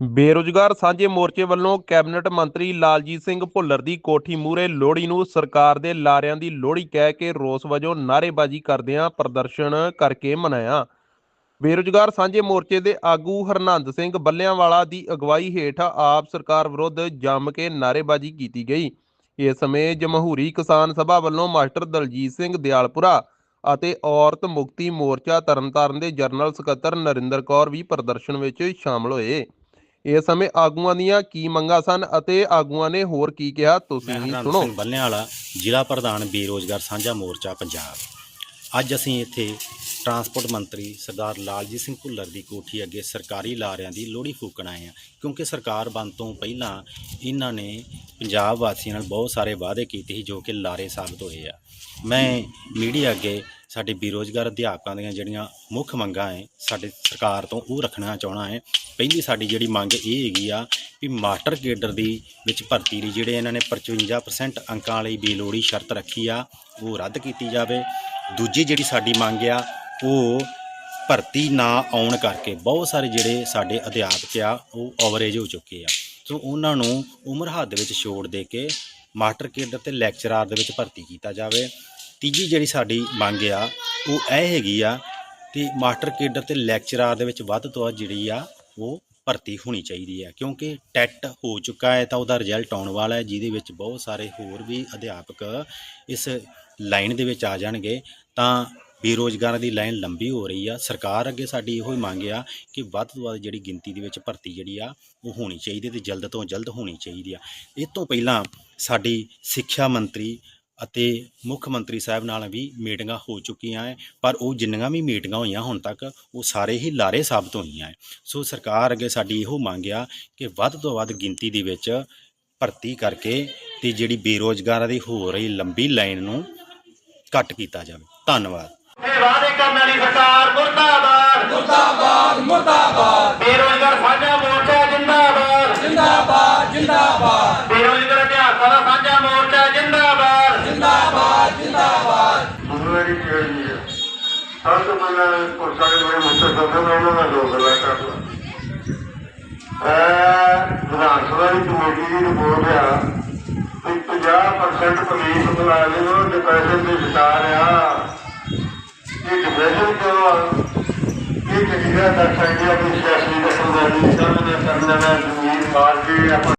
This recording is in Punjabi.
ਬੇਰੁਜ਼ਗਾਰ ਸਾਂਝੇ ਮੋਰਚੇ ਵੱਲੋਂ ਕੈਬਨਿਟ ਮੰਤਰੀ ਲਾਲਜੀਤ ਸਿੰਘ ਭੁੱਲਰ ਦੀ ਕੋਠੀ ਮੂਹਰੇ ਲੋਹੜੀ ਨੂੰ ਸਰਕਾਰ ਦੇ ਲਾਰਿਆਂ ਦੀ ਲੋਹੜੀ ਕਹਿ ਕੇ ਰੋਸ ਵਜੋਂ ਨਾਅਰੇਬਾਜ਼ੀ ਕਰਦਿਆਂ ਪ੍ਰਦਰਸ਼ਨ ਕਰਕੇ ਮਨਾਇਆ। ਬੇਰੁਜ਼ਗਾਰ ਸਾਂਝੇ ਮੋਰਚੇ ਦੇ ਆਗੂ ਹਰਨੰਦ ਸਿੰਘ ਬੱਲਿਆਂਵਾਲਾ ਦੀ ਅਗਵਾਈ ਹੇਠ ਆਪ ਸਰਕਾਰ ਵਿਰੁੱਧ ਜੰਮ ਕੇ ਨਾਅਰੇਬਾਜ਼ੀ ਕੀਤੀ ਗਈ। ਇਸ ਸਮੇਂ ਜਮਹੂਰੀ ਕਿਸਾਨ ਸਭਾ ਵੱਲੋਂ ਮਾਸਟਰ ਦਲਜੀਤ ਸਿੰਘ ਦਿਆਲਪੁਰਾ ਅਤੇ ਔਰਤ ਮੁਕਤੀ ਮੋਰਚਾ ਤਰਨਤਾਰਨ ਦੇ ਜਨਰਲ ਸਕੱਤਰ ਨਰਿੰਦਰ ਕੌਰ ਵੀ ਪ੍ਰਦਰਸ਼ਨ ਵਿੱਚ ਸ਼ਾਮਲ ਹੋਏ। ਇਸ ਸਮੇਂ ਆਗੂਆਂ ਦੀਆਂ ਕੀ ਮੰਗਾਂ ਸਨ ਅਤੇ ਆਗੂਆਂ ਨੇ ਹੋਰ ਕੀ ਕਿਹਾ? ਤੁਸੀਂ ਹੀ ਸੁਣੋ। ਸਿੰਘ ਬੱਲਿਆਂਵਾਲਾ ਜ਼ਿਲ੍ਹਾ ਪ੍ਰਧਾਨ ਬੇਰੋਜ਼ਗਾਰ ਸਾਂਝਾ ਮੋਰਚਾ ਪੰਜਾਬ। ਅੱਜ ਅਸੀਂ ਇੱਥੇ ਟਰਾਂਸਪੋਰਟ ਮੰਤਰੀ ਸਰਦਾਰ ਲਾਲਜੀਤ ਸਿੰਘ ਭੁੱਲਰ ਦੀ ਕੋਠੀ ਅੱਗੇ ਸਰਕਾਰੀ ਲਾਰਿਆਂ ਦੀ ਲੋਹੜੀ ਫੂਕਣ ਆਏ ਆ ਕਿਉਂਕਿ ਸਰਕਾਰ ਬਣ ਤੋਂ ਪਹਿਲਾਂ ਇਹਨਾਂ ਨੇ ਪੰਜਾਬ ਵਾਸੀਆਂ ਨਾਲ ਬਹੁਤ ਸਾਰੇ ਵਾਅਦੇ ਕੀਤੇ ਸੀ ਜੋ ਕਿ ਲਾਰੇ ਸਾਬਤ ਹੋਏ ਆ। ਮੈਂ ਮੀਡੀਆ ਅੱਗੇ ਸਾਡੇ ਬੇਰੋਜ਼ਗਾਰ ਅਧਿਆਪਕਾਂ ਦੀਆਂ ਜਿਹੜੀਆਂ ਮੁੱਖ ਮੰਗਾਂ ਹੈ ਸਾਡੇ ਸਰਕਾਰ ਤੋਂ ਉਹ ਰੱਖਣਾ ਚਾਹਣਾ ਹੈ ਪਹਿਲੀ ਸਾਡੀ ਜਿਹੜੀ ਮੰਗ ਇਹ ਹੈਗੀ ਆ ਵੀ ਮਾਸਟਰ ਕੇਡਰ ਦੀ ਵਿੱਚ ਭਰਤੀ ਲਈ ਜਿਹੜੇ ਇਹਨਾਂ ਨੇ 55% ਅੰਕਾਂ ਲਈ ਬੇਲੋੜੀ ਸ਼ਰਤ ਰੱਖੀ ਆ, ਉਹ ਰੱਦ ਕੀਤੀ ਜਾਵੇ। ਦੂਜੀ ਜਿਹੜੀ ਸਾਡੀ ਮੰਗ ਆ, ਉਹ ਭਰਤੀ ਨਾ ਆਉਣ ਕਰਕੇ ਬਹੁਤ ਸਾਰੇ ਜਿਹੜੇ ਸਾਡੇ ਅਧਿਆਪਕ ਆ, ਉਹ ਓਵਰੇਜ ਹੋ ਚੁੱਕੇ ਆ। ਸੋ ਉਹਨਾਂ ਨੂੰ ਉਮਰ ਹੱਦ ਵਿੱਚ ਛੋੜ ਦੇ ਕੇ ਮਾਸਟਰ ਕੇਡਰ ਤੇ ਲੈਕਚਰਾਰ ਦੇ ਵਿੱਚ ਭਰਤੀ ਕੀਤਾ ਜਾਵੇ। ਤੀਜੀ ਜਿਹੜੀ ਸਾਡੀ ਮੰਗ ਆ, ਉਹ ਇਹ ਹੈਗੀ ਆ ਕਿ ਮਾਸਟਰ ਕੇਡਰ ਤੇ ਲੈਕਚਰਾਰ ਦੇ ਵਿੱਚ ਵੱਧ ਤੋਂ ਵੱਧ ਜਿਹੜੀ ਆ, ਉਹ ਭਰਤੀ ਹੋਣੀ ਚਾਹੀਦੀ ਹੈ ਕਿਉਂਕਿ ਟੈਟ ਹੋ ਚੁੱਕਾ ਹੈ ਤਾਂ ਉਹਦਾ ਰਿਜ਼ਲਟ ਆਉਣ ਵਾਲਾ ਹੈ, ਜਿਹਦੇ ਵਿੱਚ ਬਹੁਤ ਸਾਰੇ ਹੋਰ ਵੀ ਅਧਿਆਪਕ ਇਸ ਲਾਈਨ ਦੇ ਵਿੱਚ ਆ ਜਾਣਗੇ। ਤਾਂ ਬੇਰੋਜ਼ਗਾਰਾਂ ਦੀ ਲਾਈਨ ਲੰਬੀ ਹੋ ਰਹੀ ਆ। ਸਰਕਾਰ ਅੱਗੇ ਸਾਡੀ ਇਹੋ ਹੀ ਮੰਗ ਆ ਕਿ ਵੱਧ ਤੋਂ ਵੱਧ ਜਿਹੜੀ ਗਿਣਤੀ ਦੇ ਵਿੱਚ ਭਰਤੀ ਜਿਹੜੀ ਆ, ਉਹ ਹੋਣੀ ਚਾਹੀਦੀ ਤੇ ਜਲਦ ਤੋਂ ਜਲਦ ਹੋਣੀ ਚਾਹੀਦੀ ਆ। ਇਹ ਤੋਂ ਪਹਿਲਾਂ ਸਾਡੀ ਸਿੱਖਿਆ ਮੰਤਰੀ ਅਤੇ ਮੁੱਖ ਮੰਤਰੀ ਸਾਹਿਬ ਨਾਲ ਵੀ ਮੀਟਿੰਗਾਂ ਹੋ ਚੁੱਕੀਆਂ ਹੈ ਪਰ ਉਹ ਜਿੰਨੀਆਂ ਵੀ ਮੀਟਿੰਗਾਂ ਹੋਈਆਂ ਹੁਣ ਤੱਕ ਉਹ ਸਾਰੇ ਹੀ ਲਾਰੇ ਸਾਬਤ ਹੋਈਆਂ ਹੈ ਸੋ ਸਰਕਾਰ ਅੱਗੇ ਸਾਡੀ ਇਹੋ ਮੰਗ ਆ ਕਿ ਵੱਧ ਤੋਂ ਵੱਧ ਗਿਣਤੀ ਦੇ ਵਿੱਚ ਭਰਤੀ ਕਰਕੇ ਤੇ ਜਿਹੜੀ ਬੇਰੋਜ਼ਗਾਰਾਂ ਦੀ ਹੋ ਰਹੀ ਲੰਬੀ ਲਾਈਨ ਨੂੰ ਘੱਟ ਕੀਤਾ ਜਾਵੇ। ਧੰਨਵਾਦ। ਇਹ ਵਾਅਦੇ ਕਰਨ ਵਾਲੀ ਸਰਕਾਰ ਮੁਰਦਾਬਾਦ। ਮੁਰਦਾਬਾਦ ਮੁਰਦਾਬਾਦ। ਬੇਰੋਜ਼ਗਾਰ ਸਾਂਝਾ ਮੋਰਚਾ ਜਿੰਦਾਬਾਦ। ਜਿੰਦਾਬਾਦ ਜਿੰਦਾਬਾਦ ਬੇਰੋਜ਼ਗਾਰ ਅਧਿਆਪਕਾਂ ਦਾ ਸਾਂਝਾ ਮੋਰਚਾ ਜਿੰਦਾਬਾਦ ਜਿੰਦਾਬਾਦ ਜਿੰਦਾਬਾਦ ਮੇਰੀ ਜਿਹੜੀ ਹੈ ਸਭ ਤੋਂ ਪਹਿਲਾਂ ਉਹ ਸਾਡੇ ਮੁੱਤੇ ਸਭੇ ਮੈਂ ਉਹਨਾਂ ਦਾ ਦੋ ਗੱਲਾਂ ਕਰਦਾ ਐ ਵਿਧਾਨ ਸਭਾ ਦੀ ਕਮੇਟੀ ਦੀ ਰਿਪੋਰਟ ਆ ਕਿ 50% ਪੁਲਿਸ ਮੁਲਾਜ਼ਮ ਨੂੰ ਡਿਪਰੈਸ਼ਨ ਦੇ ਸ਼ਿਕਾਰ ਆ। ਇਹ ਡਿਪਰੈਸ਼ਨ ਕਿਉਂ ਆ? ਇਹ ਕਿਹੜਾ ਦੱਸ ਸਕਦੇ ਆ ਕਿ ਸਿਆਸੀ ਦਖਲਅੰਦਾਜ਼ੀ ਸਾਹਮਣੇ ਕਰਨ ਦਾ ਜ਼ਮੀਨ ਮਾਰ ਕੇ ਆਪਾਂ